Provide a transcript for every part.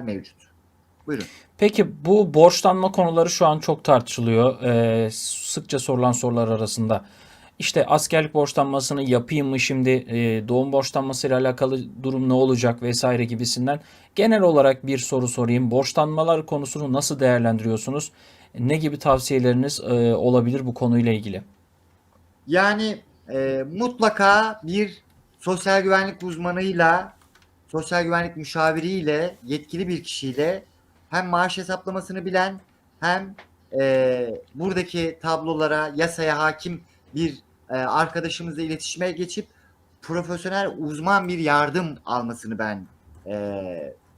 mevcut. Buyurun. Peki bu borçlanma konuları şu an çok tartışılıyor. Ee, sıkça sorulan sorular arasında. İşte askerlik borçlanmasını yapayım mı şimdi e, doğum borçlanmasıyla alakalı durum ne olacak vesaire gibisinden. Genel olarak bir soru sorayım. Borçlanmalar konusunu nasıl değerlendiriyorsunuz? Ne gibi tavsiyeleriniz e, olabilir bu konuyla ilgili? Yani e, mutlaka bir sosyal güvenlik uzmanıyla, sosyal güvenlik müşaviriyle, yetkili bir kişiyle hem maaş hesaplamasını bilen hem e, buradaki tablolara, yasaya hakim bir e, arkadaşımızla iletişime geçip profesyonel uzman bir yardım almasını ben e,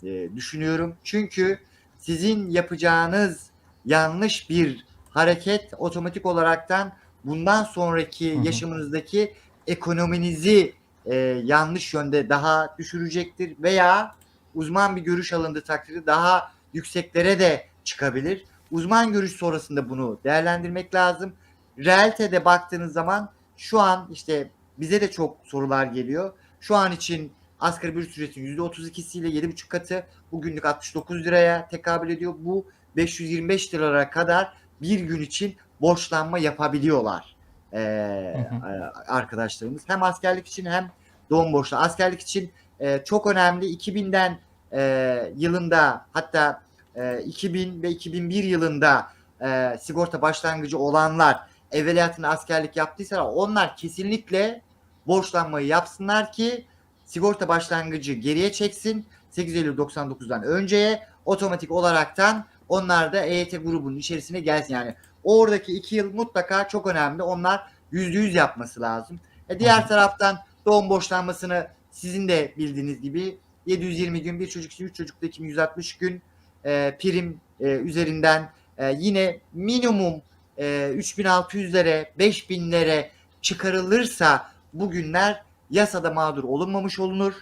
e, düşünüyorum. Çünkü sizin yapacağınız yanlış bir hareket otomatik olaraktan bundan sonraki Hı hı. yaşamınızdaki ekonominizi e, yanlış yönde daha düşürecektir veya uzman bir görüş alındığı takdirde daha yükseklere de çıkabilir. Uzman görüş sonrasında bunu değerlendirmek lazım. Realitede baktığınız zaman şu an işte bize de çok sorular geliyor. Şu an için asgari bir ücretin %32'siyle 7,5 katı bugünlük 69 liraya tekabül ediyor. Bu 525 liralara kadar bir gün için borçlanma yapabiliyorlar Hı arkadaşlarımız. Hem askerlik için hem doğum borçlu. Askerlik için e, çok önemli. 2000'den e, yılında hatta e, 2000 ve 2001 yılında e, sigorta başlangıcı olanlar evveliyatında askerlik yaptıysa onlar kesinlikle borçlanmayı yapsınlar ki sigorta başlangıcı geriye çeksin. 8 Eylül 99'dan önceye otomatik olaraktan onlar da EYT grubunun içerisine gelsin. Yani oradaki iki yıl mutlaka çok önemli. Onlar yüzde yüz yapması lazım. E diğer taraftan doğum borçlanmasını sizin de bildiğiniz gibi 720 gün bir çocuk için 3 çocukta 2160 gün e, prim e, üzerinden e, yine minimum e, 3600'lere 5000'lere çıkarılırsa bugünler yasada mağdur olunmamış olunur.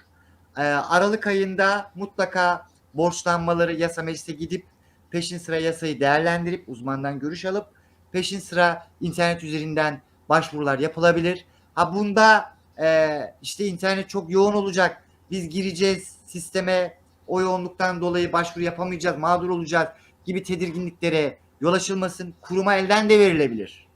E, Aralık ayında mutlaka borçlanmaları yasa meclise gidip peşin sıra yasayı değerlendirip uzmandan görüş alıp peşin sıra internet üzerinden başvurular yapılabilir. Ha bunda e, işte internet çok yoğun olacak. Biz gireceğiz sisteme o yoğunluktan dolayı başvuru yapamayacağız, mağdur olacağız gibi tedirginliklere yol açılmasın. Kuruma elden de verilebilir.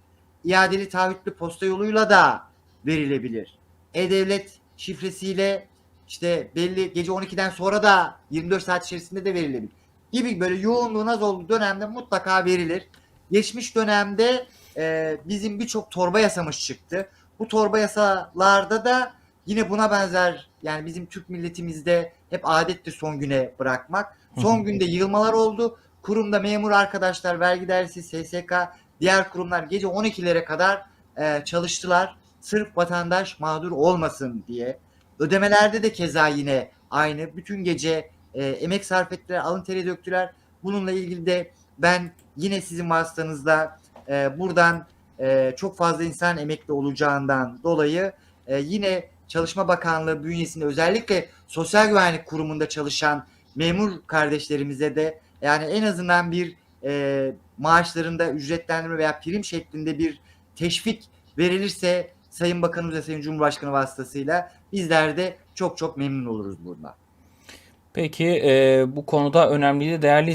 İadeli taahhütlü posta yoluyla da verilebilir. E-Devlet şifresiyle işte belli gece 12'den sonra da 24 saat içerisinde de verilebilir. Gibi böyle yoğunluğun az olduğu dönemde mutlaka verilir. Geçmiş dönemde e, bizim birçok torba yasamız çıktı. Bu torba yasalarda da yine buna benzer yani bizim Türk milletimizde hep adettir son güne bırakmak. Son günde yığılmalar oldu. Kurumda memur arkadaşlar, vergi dairesi, SSK, diğer kurumlar gece 12'lere kadar e, çalıştılar. Sırf vatandaş mağdur olmasın diye. Ödemelerde de keza yine aynı. Bütün gece e, emek sarf ettiler, alın teri döktüler. Bununla ilgili de ben yine sizin vasıtanızla e, buradan e, çok fazla insan emekli olacağından dolayı e, yine Çalışma Bakanlığı bünyesinde özellikle Sosyal Güvenlik Kurumu'nda çalışan memur kardeşlerimize de yani en azından bir e, maaşlarında ücretlendirme veya prim şeklinde bir teşvik verilirse Sayın Bakanımız ve Sayın Cumhurbaşkanı vasıtasıyla bizler de çok çok memnun oluruz bundan. Peki e, bu konuda önemli değerli